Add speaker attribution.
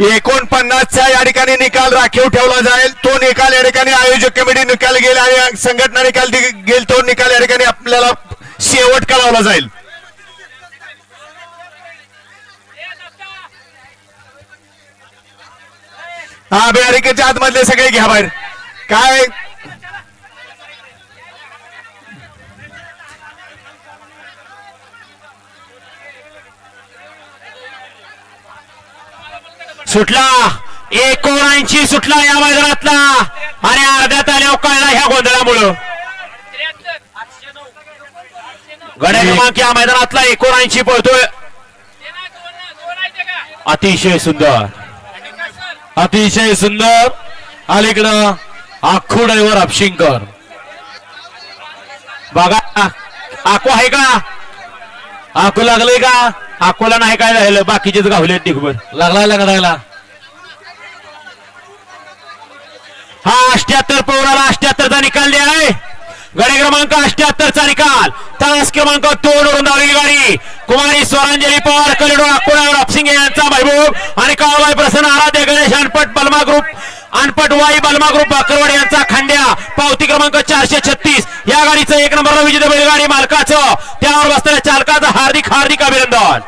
Speaker 1: एकोणपन्नासचा या ठिकाणी निकाल राखीव ठेवला जाईल. तो निकाल या ठिकाणी आयोजक कमिटी निकाल गेला आणि संघटना निकाल गेल तो निकाल या ठिकाणी आपल्याला शेवट कळवला जाईल. हा बॅरिकेडच्या आतमधले सगळे घ्या बाहेर. काय?
Speaker 2: सुटला. एकोणऐंशी सुटला या मैदानातला. आणि अर्ध्यात आल्या कळला ह्या गोंधळामुळं. गड्या क्रमांक या मैदानातला एकोणऐंशी पळतोय. अतिशय सुंदर. अतिशय सुंदर. अलीकडं आखू ड्रायव्हर अपशिंकर. बघा आकू आहे का? आखू लागलंय का? आकोला नाही काय राहिलं बाकीचेच गावले दिगभर. लागला लागला हा अष्ट्याहत्तर पौराला अष्ट्याहत्तरचा निकाल द्या आहे गडे क्रमांक अष्ट्याहत्तरचा निकाल. तास क्रमांक दोन वरून धावलेली गाडी. कुमारी स्वरांजली पवार कलिडो अकोल्यावर अपसिंग यांचा महबूब आणि काळबाई प्रसन्न आराध्य गणेश अनपट बलमा ग्रुप. अनपट वाई बलमा ग्रुप बाकरवाड यांचा खंड्या. पावती क्रमांक चारशे छत्तीस. या गाडीचं एक नंबरला विजेते बैलगाडी मालकाचं. त्यावर बसलेल्या चालकाचं हार्दिक हार्दिक अभिनंदन.